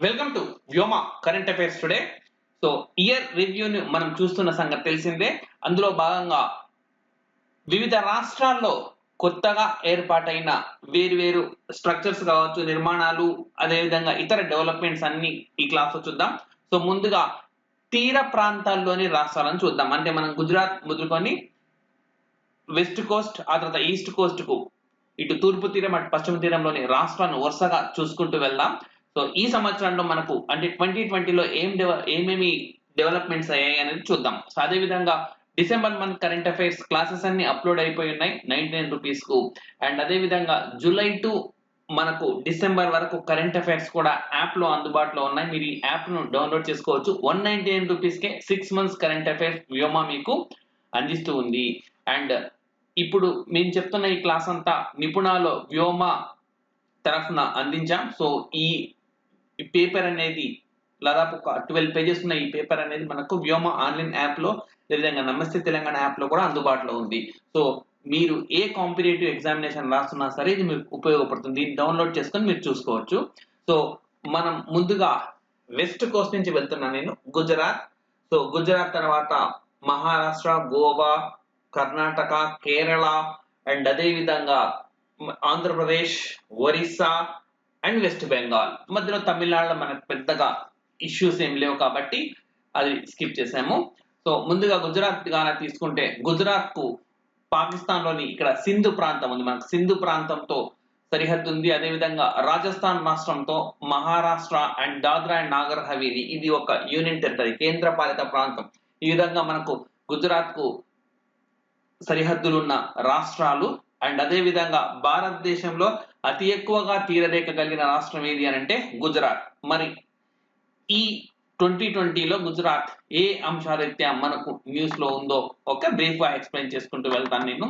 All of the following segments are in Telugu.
Welcome to Vyoma current affairs today so year రివ్యూని మనం చూస్తున్న సంగతి తెలిసిందే. అందులో భాగంగా వివిధ రాష్ట్రాల్లో కొత్తగా ఏర్పాటైన వేరు స్ట్రక్చర్స్ కావచ్చు నిర్మాణాలు అదేవిధంగా ఇతర డెవలప్మెంట్స్ అన్ని ఈ క్లాస్లో చూద్దాం. సో ముందుగా తీర ప్రాంతాల్లోని రాష్ట్రాలను చూద్దాం. అంటే మనం గుజరాత్ ముద్దుకొని వెస్ట్ కోస్ట్ ఆ తర్వాత ఈస్ట్ కోస్ట్కు ఇటు తూర్పు తీరం అటు పశ్చిమ తీరంలోని రాష్ట్రాలను వరుసగా చూసుకుంటూ వెళ్దాం. సో ఈ సంవత్సరంలో మనకు అంటే ట్వంటీ ట్వంటీలో ఏం ఏమేమి డెవలప్మెంట్స్ అయ్యాయి అనేది చూద్దాం. సో అదే విధంగా December month current affairs classes అన్ని అప్లోడ్ అయిపోయి ఉన్నాయి నైన్టీ నైన్ రూపీస్కు అండ్ అదే విధంగా జూలై టు మనకు డిసెంబర్ వరకు కరెంట్ అఫైర్స్ కూడా యాప్లో అందుబాటులో ఉన్నాయి. మీరు ఈ యాప్ను డౌన్లోడ్ చేసుకోవచ్చు. వన్ నైన్టీ నైన్ రూపీస్ కే six months current affairs Vyoma మీకు అందిస్తూ ఉంది. అండ్ ఇప్పుడు మేము చెప్తున్న ఈ క్లాస్ అంతా నిపుణాలో వ్యోమ తరఫున అందించాం. సో ఈ ఈ పేపర్ అనేది దాదాపు ఒక ట్వెల్వ్ పేజెస్ ఉన్న ఈ పేపర్ అనేది మనకు వ్యోమ ఆన్లైన్ యాప్లో అదేవిధంగా నమస్తే తెలంగాణ యాప్లో కూడా అందుబాటులో ఉంది. సో మీరు ఏ కాంపిటేటివ్ ఎగ్జామినేషన్ రాస్తున్నా సరే ఇది మీకు ఉపయోగపడుతుంది. దీన్ని డౌన్లోడ్ చేసుకొని మీరు చూసుకోవచ్చు. సో మనం ముందుగా వెస్ట్ కోస్ట్ నుంచి వెళ్తున్నా నేను గుజరాత్. సో గుజరాత్ తర్వాత మహారాష్ట్ర గోవా కర్ణాటక కేరళ అండ్ అదేవిధంగా ఆంధ్రప్రదేశ్ ఒరిస్సా అండ్ వెస్ట్ బెంగాల్. మధ్యలో తమిళనాడులో మనకు పెద్దగా ఇష్యూస్ ఏం లేవు కాబట్టి అది స్కిప్ చేసాము. సో ముందుగా గుజరాత్ గానా తీసుకుంటే గుజరాత్కు పాకిస్తాన్లోని ఇక్కడ సింధు ప్రాంతం ఉంది. మనకు సింధు ప్రాంతంతో సరిహద్దు ఉంది. అదేవిధంగా రాజస్థాన్ రాష్ట్రంతో మహారాష్ట్ర అండ్ దాద్రా అండ్ నాగర్ హవేలీ ఇది ఒక యూనియన్ టెరిటరీ కేంద్ర పాలిత ప్రాంతం. ఈ విధంగా మనకు గుజరాత్కు సరిహద్దులున్న రాష్ట్రాలు అండ్ అదే విధంగా భారతదేశంలో అతి ఎక్కువగా తీరరేఖ కలిగిన రాష్ట్రం ఏది అని అంటే గుజరాత్. మరి ఈ ట్వంటీ ట్వంటీలో గుజరాత్ ఏ అంశాలైతే మనకు న్యూస్లో ఉందో ఒక బ్రీఫ్గా ఎక్స్ప్లెయిన్ చేసుకుంటూ వెళ్తాను నేను.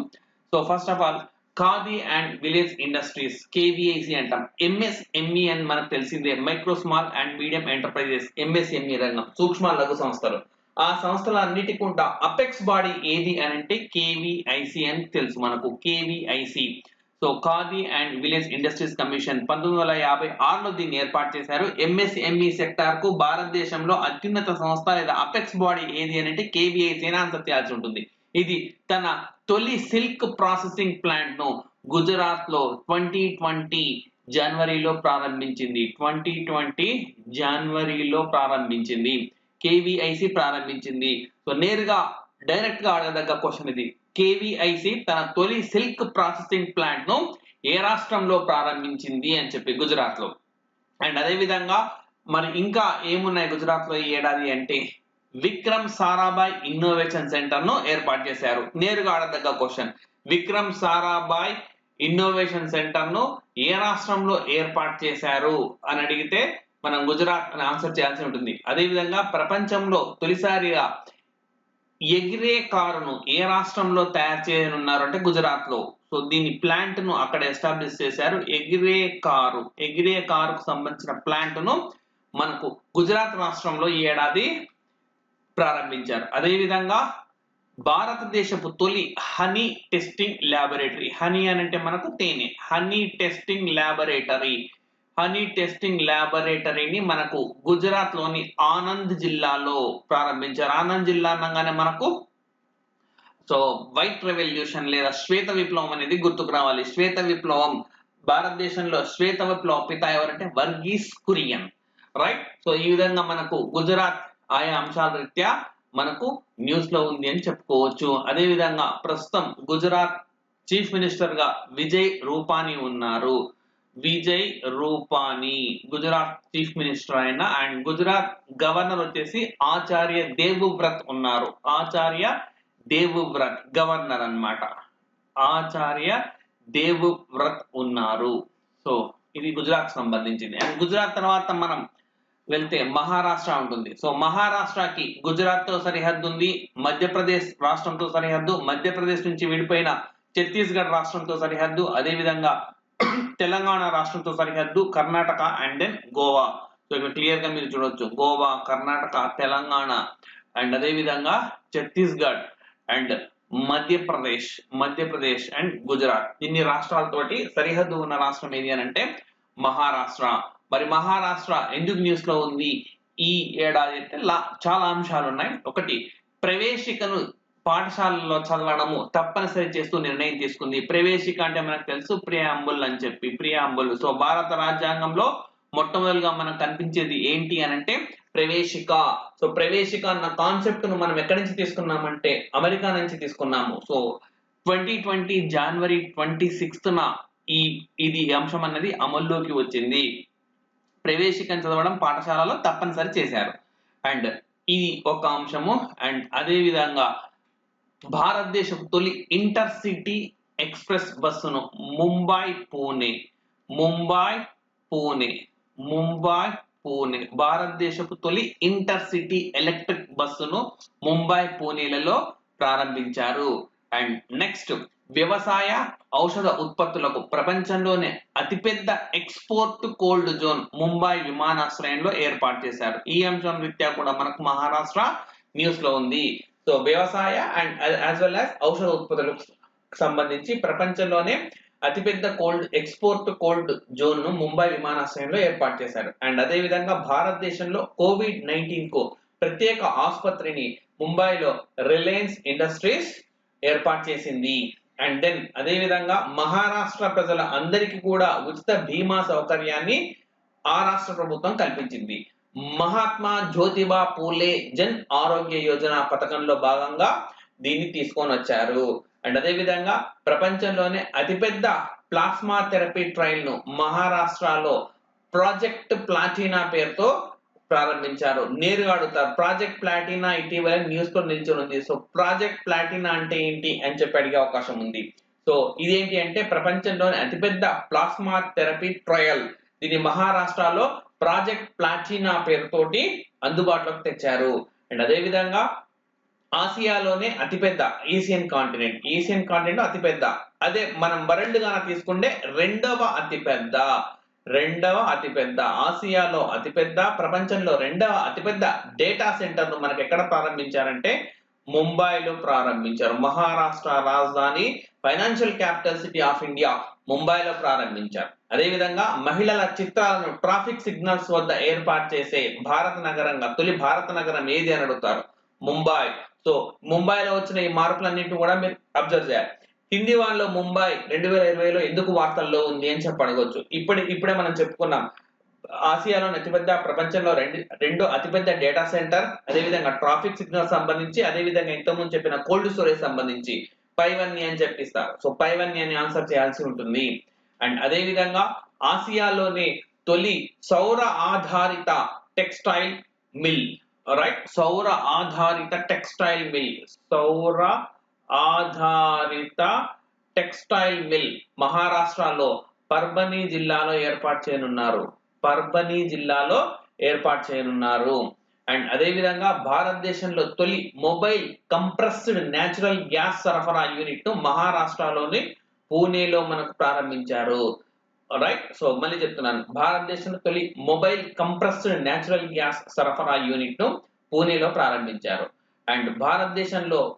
So first of all Khadi and village industries KVIC అంటాం. ఎంఎస్ఎంఈ అని మనకు తెలిసిందే micro small and medium enterprises MSME రంగం సూక్ష్మ లఘు సంస్థలు. ఆ సంస్థల అన్నిటికి ఉంటా అపెక్స్ బాడీ ఏది అని అంటే కేవీఐసి అని తెలుసు మనకు KVIC so. Khadi and village industries commission పంతొమ్మిది వందల యాభై ఆరులో దీన్ని ఏర్పాటు చేశారు. ఎంఎస్ఎంఈ సెక్టార్కు భారతదేశంలో అత్యున్నత సంస్థ లేదా అపెక్స్ బాడీ ఏది అని అంటే కేవీఐసి అని ఆన్సర్ చేయాల్సి ఉంటుంది. ఇది తన తొలి సిల్క్ ప్రాసెసింగ్ ప్లాంట్ను గుజరాత్లో ట్వంటీ ట్వంటీ జనవరిలో ప్రారంభించింది. ట్వంటీ ట్వంటీ జనవరిలో ప్రారంభించింది. కేవీఐసి ప్రారంభించింది. సో నేరుగా డైరెక్ట్గా అడగదగ్గ క్వశ్చన్ ఇది. కేవీఐసి తన తొలి సిల్క్ ప్రాసెసింగ్ ప్లాంట్ను ఏ రాష్ట్రంలో ప్రారంభించింది అని చెప్పి గుజరాత్లో అండ్ అదే విధంగా మరి ఇంకా ఏమున్నాయి గుజరాత్లో ఈ ఏడాది అంటే విక్రమ్ సారాభాయ్ ఇన్నోవేషన్ సెంటర్ను ఏర్పాటు చేశారు. నేరుగా అడగదగ్గ క్వశ్చన్ విక్రమ్ సారాభాయ్ ఇన్నోవేషన్ సెంటర్ను ఏ రాష్ట్రంలో ఏర్పాటు చేశారు అని అడిగితే మనం గుజరాత్ అని ఆన్సర్ చేయాల్సి ఉంటుంది. అదేవిధంగా ప్రపంచంలో తొలిసారిగా ఎగిరే కారును ఏ రాష్ట్రంలో తయారు చేయనున్నారు అంటే గుజరాత్లో సో దీని ప్లాంట్ను అక్కడ ఎస్టాబ్లిష్ చేశారు. ఎగిరే కారు ఎగిరే కారుకు సంబంధించిన ప్లాంట్ను మనకు గుజరాత్ రాష్ట్రంలో ఈ ఏడాది ప్రారంభించారు. అదేవిధంగా భారతదేశపు తొలి హనీ టెస్టింగ్ ల్యాబొరేటరీ. హనీ అని అంటే మనకు తేనె. Honey testing laboratory. Honey testing ల్యాబొరేటరీని మనకు గుజరాత్లోని ఆనంద్ జిల్లాలో ప్రారంభించారు. ఆనంద్ జిల్లా అనగానే మనకు సో వైట్ రెవల్యూషన్ లేదా శ్వేత విప్లవం అనేది గుర్తుకు రావాలి. శ్వేత విప్లవం భారతదేశంలో శ్వేత విప్లవ పిత ఎవరంటే వర్గీస్ కురియన్. రైట్ సో ఈ విధంగా మనకు గుజరాత్ ఆయా అంశాల రీత్యా మనకు న్యూస్లో ఉంది అని చెప్పుకోవచ్చు. అదే విధంగా ప్రస్తుతం గుజరాత్ చీఫ్ మినిస్టర్గా విజయ్ రూపానీ ఉన్నారు. విజయ్ రూపానీ గుజరాత్ చీఫ్ మినిస్టర్ అయిన అండ్ గుజరాత్ గవర్నర్ వచ్చేసి ఆచార్య దేవవ్రత్ ఉన్నారు. ఆచార్య దేవవ్రత్ గవర్నర్ అన్నమాట. ఆచార్య దేవవ్రత్ ఉన్నారు. సో ఇది గుజరాత్ సంబంధించింది. అండ్ గుజరాత్ తర్వాత మనం వెళ్తే మహారాష్ట్ర ఉంటుంది. సో మహారాష్ట్రకి గుజరాత్తో సరిహద్దు ఉంది మధ్యప్రదేశ్ రాష్ట్రంతో సరిహద్దు మధ్యప్రదేశ్ నుంచి విడిపోయిన ఛత్తీస్గఢ్ రాష్ట్రంతో సరిహద్దు అదేవిధంగా తెలంగాణ రాష్ట్రంతో సరిహద్దు Karnataka and then Goa. So ఇక్కడ క్లియర్గా మీరు చూడొచ్చు. గోవా కర్ణాటక తెలంగాణ అండ్ అదే విధంగా ఛత్తీస్గఢ్ అండ్ మధ్యప్రదేశ్ మధ్యప్రదేశ్ అండ్ గుజరాత్. ఇన్ని రాష్ట్రాలతోటి సరిహద్దు ఉన్న రాష్ట్రం ఏది అని అంటే మహారాష్ట్ర. మరి మహారాష్ట్ర ఎందుకు న్యూస్లో ఉంది? ఈ ఏడాది అంటే చాలా అంశాలు ఉన్నాయి ఒకటి ప్రవేశికను పాఠశాలలో చదవడము తప్పనిసరి చేస్తూ నిర్ణయం తీసుకుంది. ప్రవేశిక అంటే మనకు తెలుసు ప్రియాంబుల్ అని చెప్పి ప్రియాంబుల్. సో భారత రాజ్యాంగంలో మొట్టమొదటిగా మనకు కనిపించేది ఏంటి అని అంటే ప్రవేశిక. సో ప్రవేశిక అన్న కాన్సెప్ట్ను మనం ఎక్కడి నుంచి తీసుకున్నామంటే అమెరికా నుంచి తీసుకున్నాము. సో ట్వంటీ ట్వంటీ జనవరి ట్వంటీ సిక్స్త్ ఈ ఇది అంశం అన్నది అమల్లోకి వచ్చింది. ప్రవేశికం చదవడం పాఠశాలలో తప్పనిసరి చేశారు. అండ్ ఇది ఒక అంశము. అండ్ అదే విధంగా భారతదేశపు తొలి ఇంటర్ సిటీ ఎక్స్ప్రెస్ బస్సును ముంబై పూణే. ముంబై పూణే. ముంబై పూణే. భారతదేశపు తొలి ఇంటర్ సిటీ ఎలక్ట్రిక్ బస్సును ముంబై పూణేలలో ప్రారంభించారు. అండ్ నెక్స్ట్ వ్యవసాయ ఔషధ ఉత్పత్తులకు ప్రపంచంలోనే అతిపెద్ద ఎక్స్పోర్ట్ కోల్డ్ జోన్ ముంబై విమానాశ్రయంలో ఏర్పాటు చేశారు. ఈ అంశం రీత్యా కూడా మనకు మహారాష్ట్ర న్యూస్లో ఉంది. సో వ్యవసాయ అండ్ యాజ్ వెల్ యాజ్ ఔషధ ఉత్పత్తులకు సంబంధించి ప్రపంచంలోనే అతిపెద్ద కోల్డ్ ఎక్స్పోర్ట్ కోల్డ్ జోన్ను ముంబై విమానాశ్రయంలో ఏర్పాటు చేశారు. అండ్ అదే విధంగా భారతదేశంలో కోవిడ్ నైన్టీన్కు ప్రత్యేక ఆసుపత్రిని ముంబైలో రిలయన్స్ ఇండస్ట్రీస్ ఏర్పాటు చేసింది. అండ్ దెన్ అదే విధంగా మహారాష్ట్ర ప్రజల అందరికీ కూడా ఉచిత బీమా సౌకర్యాన్ని ఆ రాష్ట్ర ప్రభుత్వం కల్పించింది. మహాత్మా జ్యోతిబా పూలే జన్ ఆరోగ్య యోజన పథకంలో భాగంగా దీన్ని తీసుకొని వచ్చారు. అండ్ అదే విధంగా ప్రపంచంలోనే అతిపెద్ద ప్లాస్మా థెరపీ ట్రయల్ను మహారాష్ట్రలో ప్రాజెక్ట్ ప్లాటినా పేరుతో ప్రారంభించారు. నేరుగా అడుగుతారు ప్రాజెక్ట్ ప్లాటినా ఇటీవల న్యూస్లో నిల్చొని ఉంది. సో ప్రాజెక్ట్ ప్లాటినా అంటే ఏంటి? అని చెప్పి అడిగే అవకాశం ఉంది. సో ఇదేంటి అంటే ప్రపంచంలోని అతిపెద్ద ప్లాస్మా థెరపీ ట్రయల్. దీన్ని మహారాష్ట్రలో ప్రాజెక్ట్ ప్లాటినా పేరుతోటి అందుబాటులోకి తెచ్చారు. అండ్ అదే విధంగా ఆసియాలోనే అతిపెద్ద ఏషియన్ కాంటినెంట్. ఏషియన్ కాంటినెంట్ అతిపెద్ద. అదే మనం వరల్డ్ గాన తీసుకుంటే రెండవ అతిపెద్ద. రెండవ అతిపెద్ద. ఆసియాలో అతిపెద్ద ప్రపంచంలో రెండవ అతిపెద్ద డేటా సెంటర్ను మనకి ఎక్కడ ప్రారంభించారంటే ముంబైలో ప్రారంభించారు. మహారాష్ట్ర రాజధాని financial capital city of India. ముంబైలో ప్రారంభించారు. అదేవిధంగా మహిళల చిత్రాలను ట్రాఫిక్ సిగ్నల్స్ వద్ద ఏర్పాటు చేసే భారత నగరంగా తొలి భారత నగరం ఏది అని అడుగుతారు? ముంబై. సో ముంబైలో వచ్చిన ఈ మార్పులన్నింటినీ కూడా మీరు అబ్జర్వ్ చేయాలి. హిందీ వాళ్ళలో ముంబై రెండు వేల ఇరవైలో ఎందుకు వార్తల్లో ఉంది అని చెప్పి అడగవచ్చు ఇప్పుడు ఇప్పుడే మనం చెప్పుకున్నాం. ఆసియాలోని అతిపెద్ద ప్రపంచంలో రెండు రెండు అతిపెద్ద డేటా సెంటర్ అదేవిధంగా ట్రాఫిక్ సిగ్నల్ సంబంధించి అదేవిధంగా ఇంతకుముందు చెప్పిన కోల్డ్ స్టోరేజ్ సంబంధించి. పైవన్నీ అని చెప్పిస్తారు. సో పైవన్నీ అని ఆన్సర్ చేయాల్సి ఉంటుంది. అండ్ అదే విధంగా ఆసియాలోనే తొలి సౌర ఆధారిత టెక్స్టైల్ మిల్. రైట్ సౌర ఆధారిత టెక్స్టైల్ మిల్. సౌర ఆధారిత టెక్స్టైల్ మిల్. మహారాష్ట్రలో పర్బనీ జిల్లాలో ఏర్పాటు చేయనున్నారు. పర్బనీ జిల్లాలో ఏర్పాటు చేయనున్నారు. అండ్ అదే విధంగా భారతదేశంలో తొలి మొబైల్ కంప్రెస్డ్ నేచురల్ గ్యాస్ సరఫరా యూనిట్ను మహారాష్ట్రలోని పూణేలో మనకు ప్రారంభించారు. రైట్ సో మళ్ళీ చెప్తున్నాను. భారతదేశంలో తొలి మొబైల్ కంప్రెస్డ్ నేచురల్ గ్యాస్ సరఫరా యూనిట్ను పూణేలో ప్రారంభించారు. అండ్ భారతదేశంలో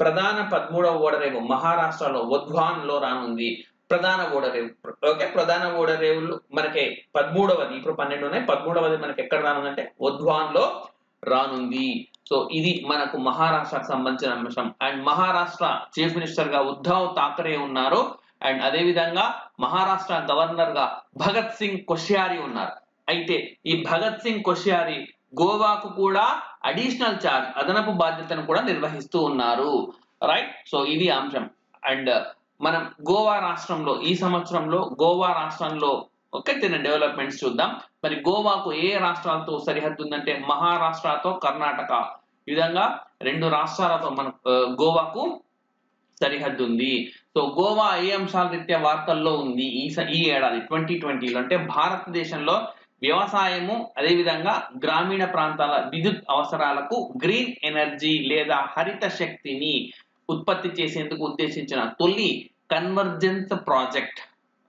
ప్రధాన పదమూడవ ఓడరేవు మహారాష్ట్రలో ఉద్వాన్లో రానుంది. ప్రధాన ఓడరేవు ఓకే ప్రధాన ఓడరేవులు మనకి పదమూడవది. ఇప్పుడు పన్నెండు ఉన్నాయి. పదమూడవది మనకి ఎక్కడ రానుందంటే ఉద్వాన్లో రానుంది. సో ఇది మనకు మహారాష్ట్రకు సంబంధించిన అంశం. అండ్ మహారాష్ట్ర చీఫ్ మినిస్టర్గా ఉద్ధవ్ థాకరే ఉన్నారు. అండ్ అదే విధంగా మహారాష్ట్ర గవర్నర్గా భగత్ సింగ్ కొషియారి ఉన్నారు. అయితే ఈ భగత్ సింగ్ కొషియారి గోవాకు కూడా అడిషనల్ చార్జ్ అదనపు బాధ్యతను కూడా నిర్వహిస్తూ ఉన్నారు. రైట్? సో ఇది అంశం. అండ్ మనం గోవా రాష్ట్రంలో ఈ సంవత్సరంలో గోవా రాష్ట్రంలో ఒక తిన డెవలప్మెంట్స్ చూద్దాం. మరి గోవాకు ఏ రాష్ట్రాలతో సరిహద్దు ఉందంటే మహారాష్ట్రతో కర్ణాటక. ఈ విధంగా రెండు రాష్ట్రాలతో మన గోవాకు సరిహద్దు ఉంది. సో గోవా ఏ అంశాల రీత్యా వార్తల్లో ఉంది ఈ ఈ ఏడాది ట్వంటీ ట్వంటీలో అంటే భారతదేశంలో వ్యవసాయము అదేవిధంగా గ్రామీణ ప్రాంతాల విద్యుత్ అవసరాలకు గ్రీన్ ఎనర్జీ లేదా హరిత శక్తిని ఉత్పత్తి చేసేందుకు ఉద్దేశించిన తొలి convergence project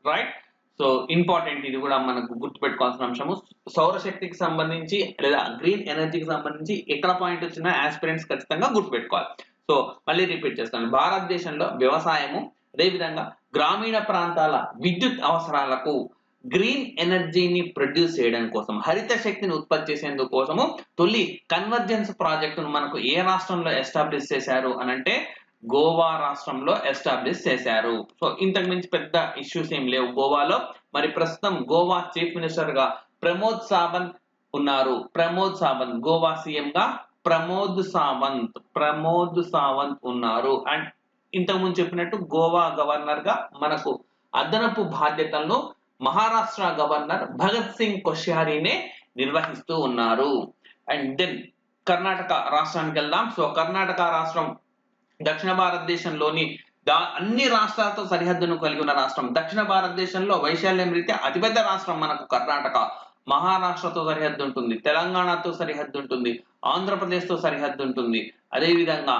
right so important ఇది కూడా మనకు గుర్తుపెట్టుకోవాల్సిన అంశము. సౌరశక్తికి సంబంధించి లేదా గ్రీన్ ఎనర్జీకి సంబంధించి ఎక్కడ పాయింట్ వచ్చినా ఆస్పిరెంట్స్ ఖచ్చితంగా గుర్తుపెట్టుకోవాలి. సో మళ్ళీ రిపీట్ చేస్తాను. భారతదేశంలో వ్యవసాయము అదేవిధంగా గ్రామీణ ప్రాంతాల విద్యుత్ అవసరాలకు గ్రీన్ ఎనర్జీని ప్రొడ్యూస్ చేయడం కోసం హరిత శక్తిని ఉత్పత్తి చేసేందుకు కోసము తొలి కన్వర్జెన్స్ ప్రాజెక్టును మనకు ఏ రాష్ట్రంలో ఎస్టాబ్లిష్ చేశారు అని అంటే గోవా రాష్ట్రంలో ఎస్టాబ్లిష్ చేశారు. సో ఇంతకు మించి పెద్ద ఇష్యూస్ ఏం లేవు గోవాలో. మరి ప్రస్తుతం గోవా చీఫ్ మినిస్టర్గా ప్రమోద్ సావంత్ ఉన్నారు. ప్రమోద్ సావంత్ గోవా సీఎం గా ప్రమోద్ సావంత్ ప్రమోద్ సావంత్ ఉన్నారు. అండ్ ఇంతకు ముందు చెప్పినట్టు గోవా గవర్నర్గా మనకు అదనపు బాధ్యతలను మహారాష్ట్ర గవర్నర్ భగత్ సింగ్ కొషియారీనే నిర్వహిస్తూ ఉన్నారు. అండ్ దెన్ కర్ణాటక రాష్ట్రానికి వెళ్దాం. సో కర్ణాటక రాష్ట్రం దక్షిణ భారతదేశంలోని దా అన్ని రాష్ట్రాలతో సరిహద్దును కలిగి ఉన్న రాష్ట్రం. దక్షిణ భారతదేశంలో వైశాల్యం రీత్యా అతిపెద్ద రాష్ట్రం మనకు కర్ణాటక. మహారాష్ట్రతో సరిహద్దు ఉంటుంది తెలంగాణతో సరిహద్దు ఉంటుంది ఆంధ్రప్రదేశ్తో సరిహద్దు ఉంటుంది. అదేవిధంగా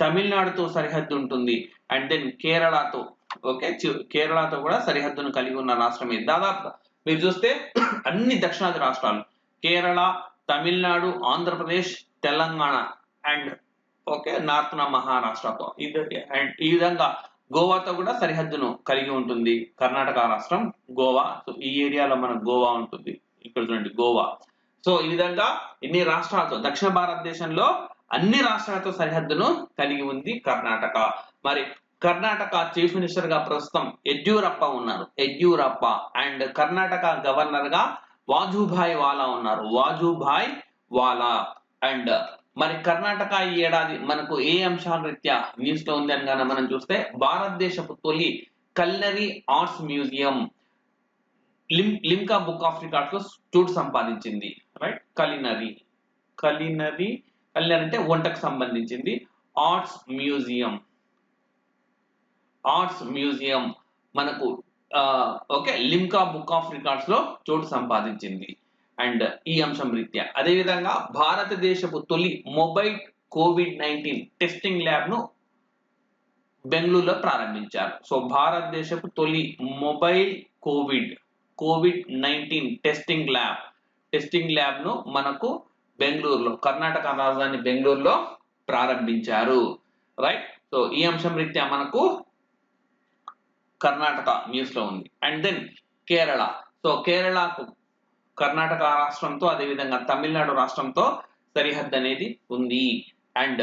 తమిళనాడుతో సరిహద్దు ఉంటుంది. అండ్ దెన్ కేరళతో ఓకే కేరళతో కూడా సరిహద్దును కలిగి ఉన్న రాష్ట్రం ఇది దాదాపు మీరు చూస్తే అన్ని దక్షిణాది రాష్ట్రాలు Kerala Tamil Nadu Andhra Pradesh Telangana and okay north నా మహారాష్ట్రతో ఇది అండ్ ఈ విధంగా గోవాతో కూడా సరిహద్దును కలిగి ఉంటుంది. కర్ణాటక రాష్ట్రం గోవా. సో ఈ ఏరియాలో మన గోవా ఉంటుంది. ఇక్కడ చూడండి గోవా. సో ఈ విధంగా ఇన్ని రాష్ట్రాలతో దక్షిణ భారతదేశంలో అన్ని రాష్ట్రాలతో సరిహద్దును కలిగి ఉంది కర్ణాటక. మరి కర్ణాటక చీఫ్ మినిస్టర్గా ప్రస్తుతం యడ్యూరప్ప ఉన్నారు. యడ్యూరప్ప. అండ్ కర్ణాటక గవర్నర్గా వాజుభాయ్ వాలా ఉన్నారు. వాజుభాయ్ వాలా. అండ్ మరి కర్ణాటక ఈ ఏడాది మనకు ఏ అంశాల రీత్యా న్యూస్లో ఉంది అని మనం చూస్తే భారతదేశపు తొలి కల్నరీ ఆర్ట్స్ మ్యూజియం లిమ్ లిమ్కా బుక్ ఆఫ్ రికార్డ్స్లో చోటు సంపాదించింది రైట్ కలినరీ. కలినరీ కలినరీ అంటే వంటకు సంబంధించింది. Arts museum. ఆర్ట్స్ మ్యూజియం మనకు ఓకే లిమ్కా బుక్ ఆఫ్ రికార్డ్స్లో చోటు సంపాదించింది. అండ్ ఈ అంశం రీత్యా. అదేవిధంగా భారతదేశపు తొలి మొబైల్ కోవిడ్ నైన్టీన్ టెస్టింగ్ ల్యాబ్ను బెంగళూరులో ప్రారంభించారు. సో భారతదేశపు తొలి mobile Covid Covid nineteen testing lab. Testing ల్యాబ్ను మనకు బెంగళూరులో కర్ణాటక రాజధాని బెంగళూరులో ప్రారంభించారు. రైట్? సో ఈ అంశం రీత్యా మనకు కర్ణాటక న్యూస్లో ఉంది. And then Kerala. సో కేరళకు కర్ణాటక రాష్ట్రంతో అదేవిధంగా తమిళనాడు రాష్ట్రంతో సరిహద్దు అనేది ఉంది. అండ్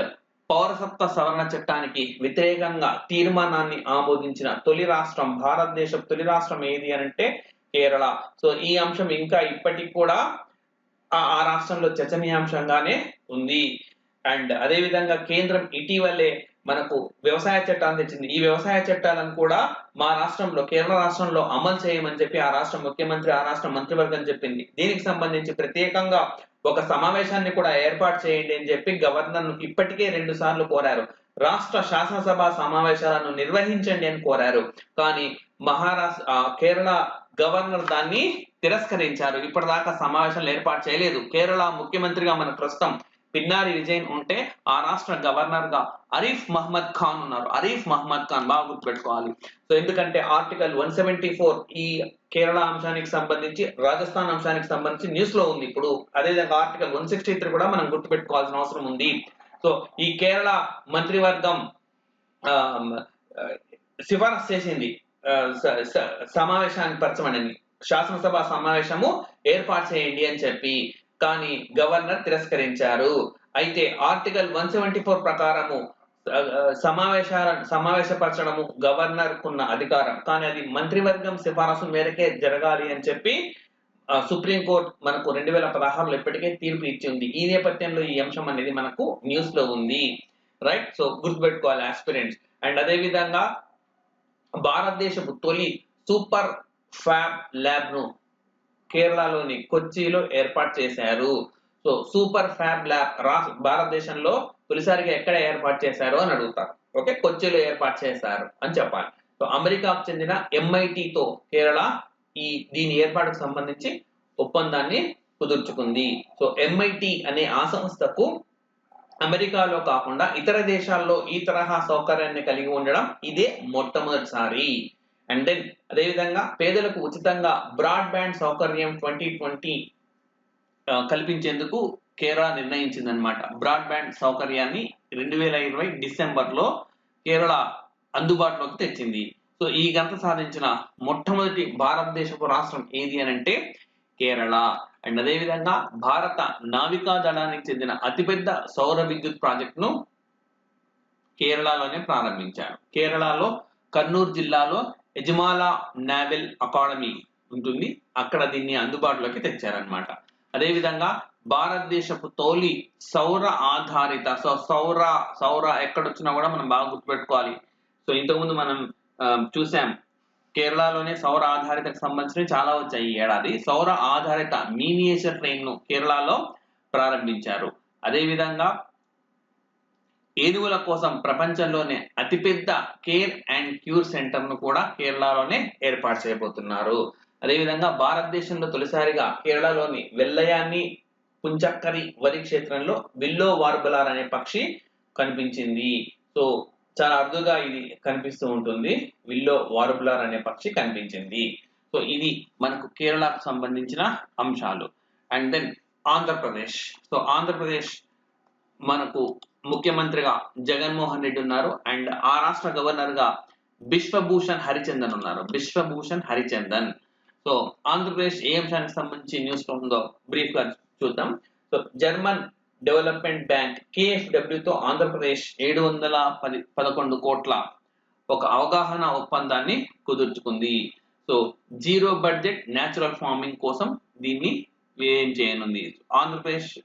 పౌరసత్వ సవరణ చట్టానికి వ్యతిరేకంగా తీర్మానాన్ని ఆమోదించిన తొలి రాష్ట్రం భారతదేశం. తొలి రాష్ట్రం ఏది అని అంటే కేరళ. సో ఈ అంశం ఇంకా ఇప్పటికి కూడా ఆ రాష్ట్రంలో చర్చనీయాంశంగానే ఉంది. అండ్ అదేవిధంగా కేంద్రం ఇటీవలే మనకు వ్యవసాయ చట్టాన్ని తెచ్చింది. ఈ వ్యవసాయ చట్టాలను కూడా మా రాష్ట్రంలో కేరళ రాష్ట్రంలో అమలు చేయమని చెప్పి ఆ రాష్ట్ర ముఖ్యమంత్రి ఆ రాష్ట్ర మంత్రివర్గం చెప్పింది. దీనికి సంబంధించి ప్రత్యేకంగా ఒక సమావేశాన్ని కూడా ఏర్పాటు చేయండి అని చెప్పి గవర్నర్ ఇప్పటికే రెండు సార్లు కోరారు. రాష్ట్ర శాసనసభ సమావేశాలను నిర్వహించండి అని కోరారు. కానీ మహారాష్ట్ర కేరళ గవర్నర్ దాన్ని తిరస్కరించారు. ఇప్పటిదాకా సమావేశాలు ఏర్పాటు చేయలేదు. కేరళ ముఖ్యమంత్రిగా మన ప్రస్తుతం పిన్నారి విజయన్ ఉంటే ఆ రాష్ట్ర గవర్నర్గా అరీఫ్ మహమ్మద్ ఖాన్ ఉన్నారు. అరీఫ్ మహమ్మద్ ఖాన్ బాగా గుర్తుపెట్టుకోవాలి. సో ఎందుకంటే ఆర్టికల్ వన్ సెవెంటీ ఫోర్ ఈ కేరళ అంశానికి సంబంధించి రాజస్థాన్ అంశానికి సంబంధించి న్యూస్లో ఉంది. ఇప్పుడు అదేవిధంగా ఆర్టికల్ వన్ సిక్స్టీ త్రీ కూడా మనం గుర్తుపెట్టుకోవాల్సిన అవసరం ఉంది. సో ఈ కేరళ మంత్రివర్గం సిఫారసు చేసింది. సమావేశాన్ని పరచమని శాసనసభ సమావేశము ఏర్పాటు చేయండి అని చెప్పి. కానీ గవర్నర్ తిరస్కరించారు. అయితే ఆర్టికల్ వన్ సెవెంటీ ఫోర్ ప్రకారము సమావేశ సమావేశాల సమావేశపరచడము గవర్నర్ కున్న అధికారం. కానీ అది మంత్రివర్గం సిఫారసు మేరకే జరగాలి అని చెప్పి సుప్రీంకోర్టు మనకు రెండు వేల పదహారులో ఇప్పటికే తీర్పు ఇచ్చింది. ఈ నేపథ్యంలో ఈ అంశం అనేది మనకు న్యూస్లో ఉంది. రైట్? సో గుర్తుపెట్టుకోవాలి ఆస్పిరెంట్స్. అండ్ అదే విధంగా భారతదేశపు తొలి సూపర్ ఫ్యాబ్ ల్యాబ్ను కేరళలోని కొచ్చిలో ఏర్పాటు చేశారు. సో సూపర్ ఫ్యాబ్ ల్యాబ్ భారతదేశంలో తొలిసారిగా ఎక్కడ ఏర్పాటు చేశారు అని అడుగుతారు. ఓకే కొచ్చిలో ఏర్పాటు చేశారు అని చెప్పాలి. సో అమెరికాకు చెందిన ఎంఐటితో కేరళ ఈ దీని ఏర్పాటుకు సంబంధించి ఒప్పందాన్ని కుదుర్చుకుంది. సో ఎంఐటి అనే ఆ సంస్థకు అమెరికాలో కాకుండా ఇతర దేశాల్లో ఈ తరహా సౌకర్యాన్ని కలిగి ఉండడం ఇదే మొట్టమొదటిసారి. అండ్ దెన్ అదేవిధంగా పేదలకు ఉచితంగా బ్రాడ్బ్యాండ్ సౌకర్యం ట్వంటీ ట్వంటీ కల్పించేందుకు కేరళ నిర్ణయించిందనమాట బ్రాడ్బ్యాండ్ సౌకర్యాన్ని రెండు వేల ఇరవై డిసెంబర్లో కేరళ అందుబాటులోకి తెచ్చింది. సో ఈ ఘనత సాధించిన మొట్టమొదటి భారతదేశపు రాష్ట్రం ఏది అని అంటే కేరళ. అండ్ అదేవిధంగా భారత నావికా దళానికి చెందిన అతిపెద్ద సౌర విద్యుత్ ప్రాజెక్టును కేరళలోనే ప్రారంభించారు. కేరళలో కర్నూలు జిల్లాలో యజమాలా నావెల్ అకాడమీ ఉంటుంది. అక్కడ దీన్ని అందుబాటులోకి తెచ్చారనమాట అదేవిధంగా భారతదేశపు తొలి సౌర ఆధారిత సో సౌర సౌర ఎక్కడొచ్చినా కూడా మనం బాగా గుర్తుపెట్టుకోవాలి. సో ఇంతకుముందు మనం చూసాం. కేరళలోనే సౌర ఆధారితకు సంబంధించినవి చాలా వచ్చాయి ఈ ఏడాది. సౌర ఆధారిత మీనియేచర్ ట్రైన్ను కేరళలో ప్రారంభించారు. అదేవిధంగా ఏనుగుల కోసం ప్రపంచంలోనే అతిపెద్ద కేర్ అండ్ క్యూర్ సెంటర్ను కూడా కేరళలోనే ఏర్పాటు చేయబోతున్నారు. అదేవిధంగా భారతదేశంలో తొలిసారిగా కేరళలోని వెల్లయాన్ని పుంచక్కరి వరి క్షేత్రంలో విల్లో వార్బలార్ అనే పక్షి కనిపించింది. సో చాలా అరుదుగా ఇది కనిపిస్తూ ఉంటుంది. విల్లో వార్బులార్ అనే పక్షి కనిపించింది. సో ఇది మనకు కేరళకు సంబంధించిన అంశాలు. And then Andhra Pradesh. So Andhra Pradesh మనకు ముఖ్యమంత్రిగా జగన్మోహన్ రెడ్డి ఉన్నారు. అండ్ ఆ రాష్ట్ర గవర్నర్గా బిశ్వభూషణ్ హరిచందన్ ఉన్నారు. బిశ్వభూషణ్ హరిచందన్. సో ఆంధ్రప్రదేశ్ ఏ అంశానికి సంబంధించి న్యూస్ ఉందో బ్రీఫ్గా చూద్దాం. సో జర్మన్ డెవలప్మెంట్ బ్యాంక్ కేఎఫ్డబ్ల్యూతో ఆంధ్రప్రదేశ్ ఏడు వందల పది పదకొండు కోట్ల ఒక అవగాహన ఒప్పందాన్ని కుదుర్చుకుంది. So zero budget natural farming కోసం దీన్ని వ్యయం చేయనుంది? ఆంధ్రప్రదేశ్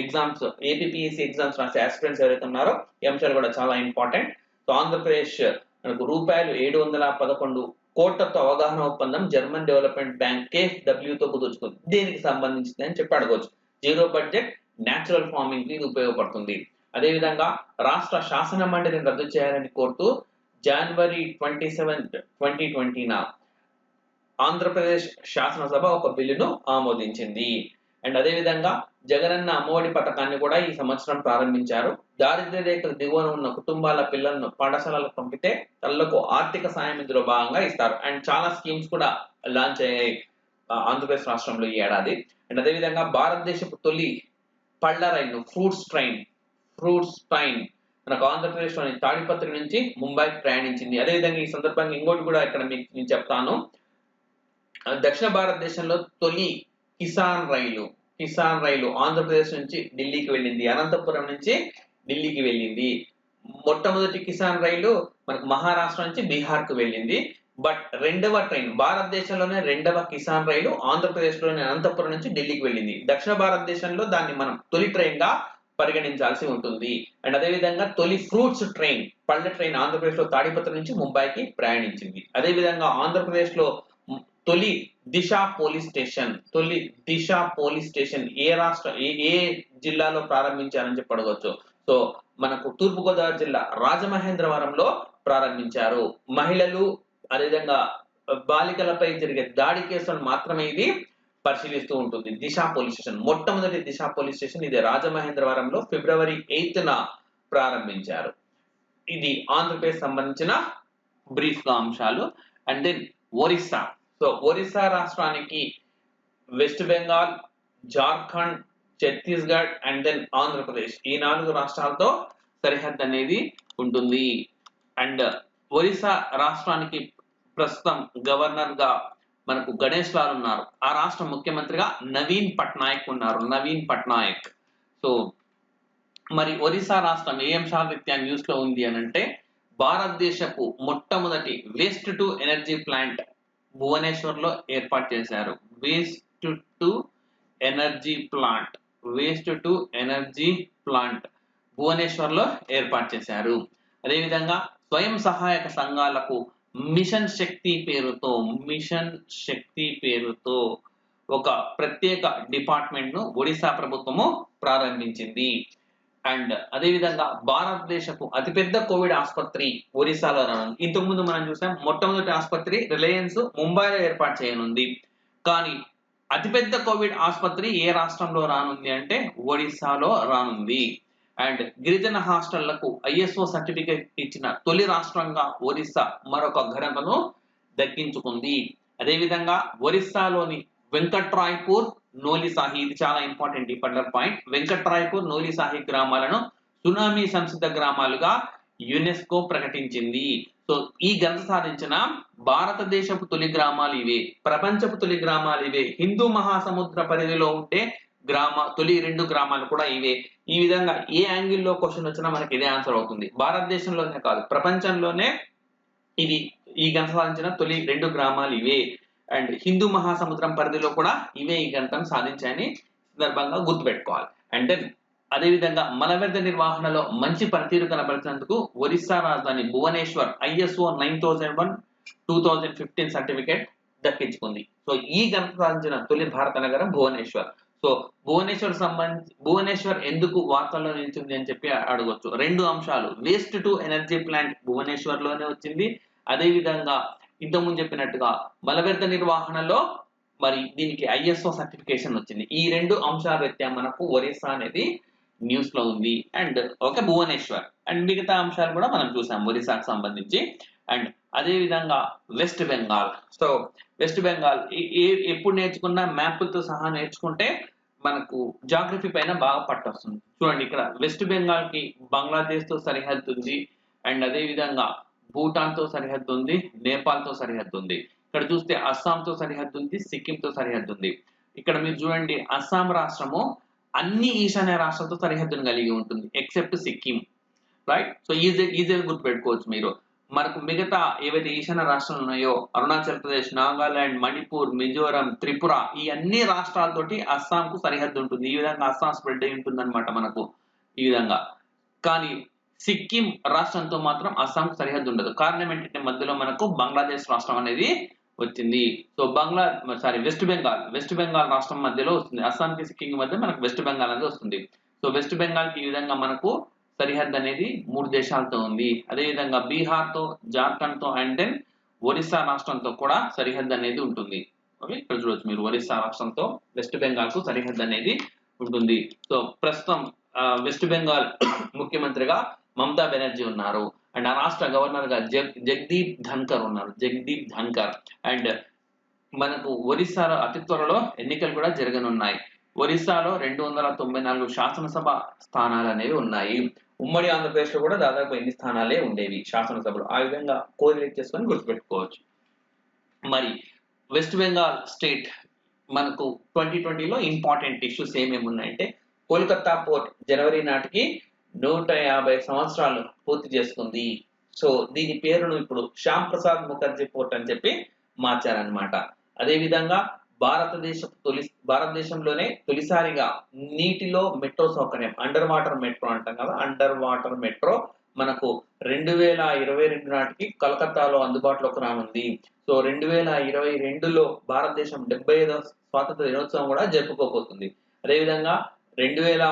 ఎగ్జామ్స్ ఏపీఎస్సి ఎగ్జామ్స్ రాసే ఆస్పిరెంట్స్ ఎవరైతే ఉన్నారో ఈ అంశాలు కూడా చాలా ఇంపార్టెంట్ సో ఆంధ్రప్రదేశ్ మనకు రూపాయలు ఏడు వందల పదకొండు కోట్లతో అవగాహన ఒప్పందం జర్మన్ డెవలప్మెంట్ బ్యాంక్ KfW కుదుర్చుకుంది. దీనికి సంబంధించింది అని చెప్పి అడగవచ్చు జీరో బడ్జెట్ న్యాచురల్ ఫార్మింగ్కి ఇది ఉపయోగపడుతుంది. అదేవిధంగా రాష్ట్ర శాసన మండలిని రద్దు చేయాలని కోరుతూ జనవరి ట్వంటీ సెవెంత్ ట్వంటీ ట్వంటీన ఆంధ్రప్రదేశ్ శాసనసభ ఒక బిల్లును ఆమోదించింది. అండ్ అదేవిధంగా జగనన్న అమ్మఒడి పథకాన్ని కూడా ఈ సంవత్సరం ప్రారంభించారు. దారిద్ర్య రేఖల దిగువన ఉన్న కుటుంబాల పిల్లలను పాఠశాలలకు పంపితే తల్లకు ఆర్థిక సాయం ఇందులో భాగంగా ఇస్తారు. అండ్ చాలా స్కీమ్స్ కూడా లాంచ్ అయ్యాయి ఆంధ్రప్రదేశ్ రాష్ట్రంలో ఈ ఏడాది. అండ్ అదేవిధంగా భారతదేశపు తొలి పళ్ళ రైలు ఫ్రూట్స్ ట్రైన్ ఫ్రూట్స్ ట్రైన్ మనకు ఆంధ్రప్రదేశ్లోని తాడిపత్రి నుంచి ముంబైకి ప్రయాణించింది. అదేవిధంగా ఈ సందర్భంగా ఇంకోటి కూడా ఇక్కడ మీకు నేను చెప్తాను. దక్షిణ భారతదేశంలో తొలి కిసాన్ రైలు కిసాన్ రైలు ఆంధ్రప్రదేశ్ నుంచి ఢిల్లీకి వెళ్ళింది అనంతపురం నుంచి ఢిల్లీకి వెళ్ళింది. మొట్టమొదటి కిసాన్ రైలు మనకు మహారాష్ట్ర నుంచి బీహార్కు వెళ్ళింది. బట్ రెండవ ట్రైన్ భారతదేశంలోనే రెండవ కిసాన్ రైలు ఆంధ్రప్రదేశ్లోనే అనంతపురం నుంచి ఢిల్లీకి వెళ్ళింది. దక్షిణ భారతదేశంలో దాన్ని మనం తొలి ట్రైన్గా పరిగణించాల్సి ఉంటుంది. అండ్ అదేవిధంగా తొలి ఫ్రూట్స్ ట్రైన్ పళ్ళ ట్రైన్ ఆంధ్రప్రదేశ్లో తాడిపత్ర నుంచి ముంబైకి ప్రయాణించింది. అదేవిధంగా ఆంధ్రప్రదేశ్లో తొలి దిశ పోలీస్ స్టేషన్ తొలి దిశ పోలీస్ స్టేషన్ ఏ రాష్ట్ర ఏ ఏ జిల్లాలో ప్రారంభించారని చెప్పి అడగవచ్చు సో మనకు తూర్పుగోదావరి జిల్లా రాజమహేంద్రవరంలో ప్రారంభించారు. మహిళలు అదేవిధంగా బాలికలపై జరిగే దాడి కేసులను మాత్రమే ఇది పరిశీలిస్తూ ఉంటుంది. దిశ పోలీస్ స్టేషన్ మొట్టమొదటి దిశ పోలీస్ స్టేషన్ ఇది రాజమహేంద్రవరంలో ఫిబ్రవరి ఎయిత్ న ప్రారంభించారు. ఇది ఆంధ్రప్రదేశ్ సంబంధించిన బ్రీఫ్గా అంశాలు. And then Orissa. So Orissa రాష్ట్రానికి west Bengal Jharkhand Chhattisgarh and then Andhra Pradesh ఈ నాలుగు రాష్ట్రాలతో సరిహద్దు అనేది ఉంటుంది. అండ్ ఒరిస్సా రాష్ట్రానికి ప్రస్తుతం గవర్నర్గా మనకు గణేష్ లాల్ ఉన్నారు. ఆ రాష్ట్ర ముఖ్యమంత్రిగా నవీన్ పట్నాయక్ ఉన్నారు. నవీన్ పట్నాయక్. సో మరి ఒరిస్సా రాష్ట్రం ఏ అంశాల న్యూస్లో ఉంది అని అంటే భారతదేశపు మొట్టమొదటి వేస్ట్ టు ఎనర్జీ ప్లాంట్ భువనేశ్వర్లో ఏర్పాటు చేశారు. Waste to energy plant waste to energy plant భువనేశ్వర్లో ఏర్పాటు చేశారు. అదేవిధంగా స్వయం సహాయక సంఘాలకు మిషన్ శక్తి పేరుతో మిషన్ శక్తి పేరుతో ఒక ప్రత్యేక డిపార్ట్మెంట్ను ఒడిశా ప్రభుత్వము ప్రారంభించింది. అండ్ అదేవిధంగా భారతదేశపు అతిపెద్ద కోవిడ్ ఆసుపత్రి ఒరిస్సాలో రానుంది. ఇంతకుముందు మనం చూసాం మొట్టమొదటి ఆసుపత్రి రిలయన్స్ ముంబైలో ఏర్పాటు చేయనుంది. కానీ అతిపెద్ద కోవిడ్ ఆసుపత్రి ఏ రాష్ట్రంలో రానుంది అంటే ఒడిస్సాలో రానుంది. అండ్ గిరిజన హాస్టళ్ళకు ఐఎస్ఓ సర్టిఫికేట్ ఇచ్చిన తొలి రాష్ట్రంగా ఒరిస్సా మరొక ఘనతను దక్కించుకుంది. అదేవిధంగా ఒరిస్సాలోని వెంకట్రాయ్పూర్ నోలి సాహి ఇది చాలా ఇంపార్టెంట్ ఈ పర్టికులర్ పాయింట్ వెంకట్రాయ్పూర్ నోలిసాహి గ్రామాలను సునామీ సంసిద్ధ గ్రామాలుగా యునెస్కో ప్రకటించింది. సో ఈ ఘనత సాధించిన భారతదేశపు తొలి గ్రామాలు ఇవే. ప్రపంచపు తొలి గ్రామాలు ఇవే. హిందూ మహాసముద్ర పరిధిలో ఉంటే గ్రామ తొలి రెండు గ్రామాలు కూడా ఇవే. ఈ విధంగా ఏ యాంగిల్లో క్వశ్చన్ వచ్చినా మనకి ఇదే ఆన్సర్ అవుతుంది. భారతదేశంలోనే కాదు ప్రపంచంలోనే ఇది ఈ ఘనత సాధించిన తొలి రెండు గ్రామాలు ఇవే. అండ్ హిందూ మహాసముద్రం పరిధిలో కూడా ఇవే ఈ ఘనతను సాధించాయని సందర్భంగా గుర్తుపెట్టుకోవాలి. అండ్ దెన్ అదేవిధంగా మలవ్యర్థ నిర్వహణలో మంచి పనితీరు కనబరిచినందుకు ఒరిస్సా రాజధాని Bhubaneswar ISO nine thousand one two thousand fifteen certificate దక్కించుకుంది. సో ఈ ఘనత సాధించిన తొలి భారత నగరం భువనేశ్వర్. సో భువనేశ్వర్ సంబంధించి భువనేశ్వర్ ఎందుకు వార్తల్లో నిలిచింది అని చెప్పి అడగొచ్చు. రెండు అంశాలు. వేస్ట్ టు ఎనర్జీ ప్లాంట్ భువనేశ్వర్లోనే వచ్చింది. అదేవిధంగా ఇంతకుముందు చెప్పినట్టుగా మలవ్యర్థ నిర్వహణలో మరి దీనికి ఐఎస్ఓ సర్టిఫికేషన్ వచ్చింది. ఈ రెండు అంశాల రీత్యా మనకు ఒరిస్సా అనేది న్యూస్లో ఉంది. And okay Bhubaneswar. అండ్ మిగతా అంశాలు కూడా మనం చూసాం ఒరిస్సాకు సంబంధించి. అండ్ అదే విధంగా west Bengal so west Bengal ఏ- ఎప్పుడు నేర్చుకున్నా మ్యాప్లతో సహా నేర్చుకుంటే మనకు జాగ్రఫీ పైన బాగా పట్టొస్తుంది. చూడండి ఇక్కడ వెస్ట్ బెంగాల్కి బంగ్లాదేశ్తో సరిహద్దు ఉంది. అండ్ అదే విధంగా భూటాన్తో సరిహద్దు ఉంది నేపాల్తో సరిహద్దు ఉంది ఇక్కడ చూస్తే అస్సాం తో సరిహద్దు ఉంది సిక్కిం తో సరిహద్దు ఉంది ఇక్కడ మీరు చూడండి అస్సాం రాష్ట్రము అన్ని ఈశాన్య రాష్ట్రాలతో సరిహద్దును కలిగి ఉంటుంది except Sikkim. Right so easy ఈజీగా గుర్తుపెట్టుకోవచ్చు మీరు. మనకు మిగతా ఏవైతే ఈశాన్య రాష్ట్రాలు ఉన్నాయో అరుణాచల్ ప్రదేశ్ నాగాలాండ్ మణిపూర్ మిజోరం త్రిపుర ఈ అన్ని రాష్ట్రాలతోటి అస్సాంకు సరిహద్దు ఉంటుంది. ఈ విధంగా అస్సాం స్ప్రెడ్ అయి ఉంటుంది అనమాట మనకు. ఈ విధంగా. కానీ సిక్కిం రాష్ట్రంతో మాత్రం అస్సాంకు సరిహద్దు ఉండదు. కారణం ఏంటంటే మధ్యలో మనకు బంగ్లాదేశ్ రాష్ట్రం అనేది వచ్చింది. So Bangla sorry West Bengal. West Bengal రాష్ట్రం మధ్యలో వస్తుంది. అస్సాంకి సిక్కిం మధ్య మనకు వెస్ట్ బెంగాల్ అనేది వస్తుంది. సో వెస్ట్ బెంగాల్కి ఈ విధంగా మనకు సరిహద్దు అనేది మూడు దేశాలతో ఉంది. అదేవిధంగా బీహార్తో జార్ఖండ్తో అండ్ దెన్ ఒరిస్సా రాష్ట్రంతో కూడా సరిహద్దు అనేది ఉంటుంది. ఓకే ఇక్కడ చూడవచ్చు మీరు. ఒరిస్సా రాష్ట్రంతో వెస్ట్ బెంగాల్కు సరిహద్దు అనేది ఉంటుంది. సో ప్రస్తుతం వెస్ట్ బెంగాల్ ముఖ్యమంత్రిగా మమతా బెనర్జీ ఉన్నారు. అండ్ ఆ రాష్ట్ర గవర్నర్గా జగ్ జగదీప్ ధన్కర్ ఉన్నారు. జగదీప్ ధన్కర్. అండ్ మనకు ఒరిస్సాలో అతి త్వరలో ఎన్నికలు కూడా జరగనున్నాయి. ఒరిస్సాలో రెండు వందల తొంభై నాలుగు శాసనసభ స్థానాలు అనేవి ఉన్నాయి. ఉమ్మడి ఆంధ్రప్రదేశ్లో కూడా దాదాపు ఎన్ని స్థానాలే ఉండేవి శాసనసభలో? ఆ విధంగా కోరిలేట్ చేసుకొని గుర్తుపెట్టుకోవచ్చు. మరి వెస్ట్ బెంగాల్ స్టేట్ మనకు ట్వంటీ ట్వంటీలో ఇంపార్టెంట్ ఇష్యూస్ ఏమేమి ఉన్నాయంటే కోల్కతా పోర్ట్ జనవరి నాటికి నూట యాభై సంవత్సరాలు పూర్తి చేసుకుంది. సో దీని పేరును ఇప్పుడు శ్యామ్ ప్రసాద్ ముఖర్జీ పోర్ట్ అని చెప్పి మార్చారనమాట అదేవిధంగా భారతదేశ తొలి భారతదేశంలోనే తొలిసారిగా నీటిలో మెట్రో సౌకర్యం అండర్ వాటర్ మెట్రో అంటాం కదా అండర్ వాటర్ మెట్రో మనకు రెండు వేల ఇరవై రెండు నాటికి కలకత్తాలో అందుబాటులోకి రానుంది. సో రెండు వేల ఇరవై రెండులో భారతదేశం డెబ్బై ఐదవ స్వాతంత్ర దినోత్సవం కూడా జరుపుకోబోతుంది. అదేవిధంగా రెండు వేల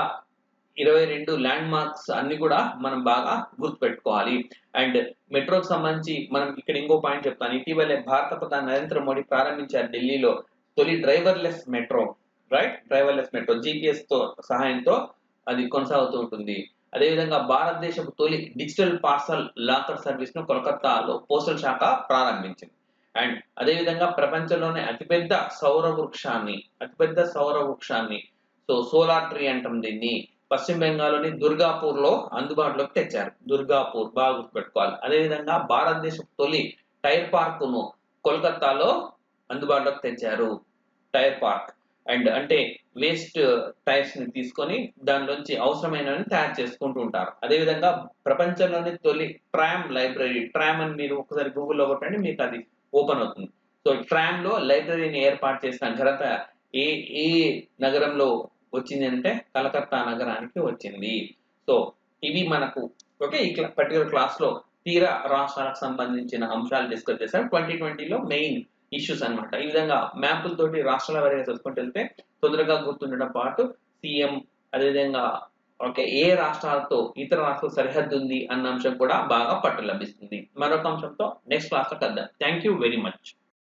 ఇరవై రెండు ల్యాండ్ మార్క్స్ అన్ని కూడా మనం బాగా గుర్తుపెట్టుకోవాలి. అండ్ మెట్రోకి సంబంధించి మనం ఇక్కడ ఇంకో పాయింట్ చెప్తాను. ఇటీవలే భారత ప్రధాని నరేంద్ర మోడీ ప్రారంభించారు ఢిల్లీలో తొలి driverless metro right driverless metro జీపీఎస్తో సహాయంతో అది కొనసాగుతూ ఉంటుంది. అదేవిధంగా భారతదేశపు తొలి డిజిటల్ పార్సల్ లాకర్ సర్వీస్ను కోల్కతాలో పోస్టల్ శాఖ ప్రారంభించింది. అండ్ అదేవిధంగా ప్రపంచంలోనే అతిపెద్ద సౌర వృక్షాన్ని అతిపెద్ద సౌర వృక్షాన్ని సో సోలార్ ట్రీ అంటాం దీన్ని. పశ్చిమ బెంగాల్లోని దుర్గాపూర్లో అందుబాటులోకి తెచ్చారు. దుర్గాపూర్ బాగా గుర్తుపెట్టుకోవాలి. అదేవిధంగా భారతదేశం తొలి టైర్ పార్క్ను కోల్కతాలో అందుబాటులోకి తెచ్చారు. Tyre park. అండ్ అంటే వేస్ట్ టైర్స్ని తీసుకొని దానిలోంచి అవసరమైనవి తయారు చేసుకుంటూ ఉంటారు. అదేవిధంగా ప్రపంచంలోని తొలి ట్రామ్ లైబ్రరీ ట్రామ్ అని మీరు ఒకసారి గూగుల్లో కొట్టండి మీకు అది ఓపెన్ అవుతుంది. సో ట్రామ్లో లైబ్రరీని ఏర్పాటు చేసిన ఘనత ఏ ఏ నగరంలో వచ్చింది అంటే కలకత్తా నగరానికి వచ్చింది. సో ఇవి మనకు ఓకే ఈ పర్టికులర్ క్లాస్లో తీర రాష్ట్రాలకు సంబంధించిన అంశాలు డిస్కస్ చేశారు ట్వంటీ ట్వంటీలో మెయిన్ ఇష్యూస్ అనమాట ఈ విధంగా మ్యాపులతోటి రాష్ట్రాల వారిగా చూసుకుంటూ వెళ్తే తొందరగా గుర్తుండడం పాటు సీఎం అదేవిధంగా ఓకే ఏ రాష్ట్రాలతో ఇతర రాష్ట్రాల సరిహద్దు ఉంది అన్న అంశం కూడా బాగా పట్టు లభిస్తుంది మరొక అంశంతో నెక్స్ట్ క్లాస్లో కద్దాం థ్యాంక్ యూ వెరీ మచ్.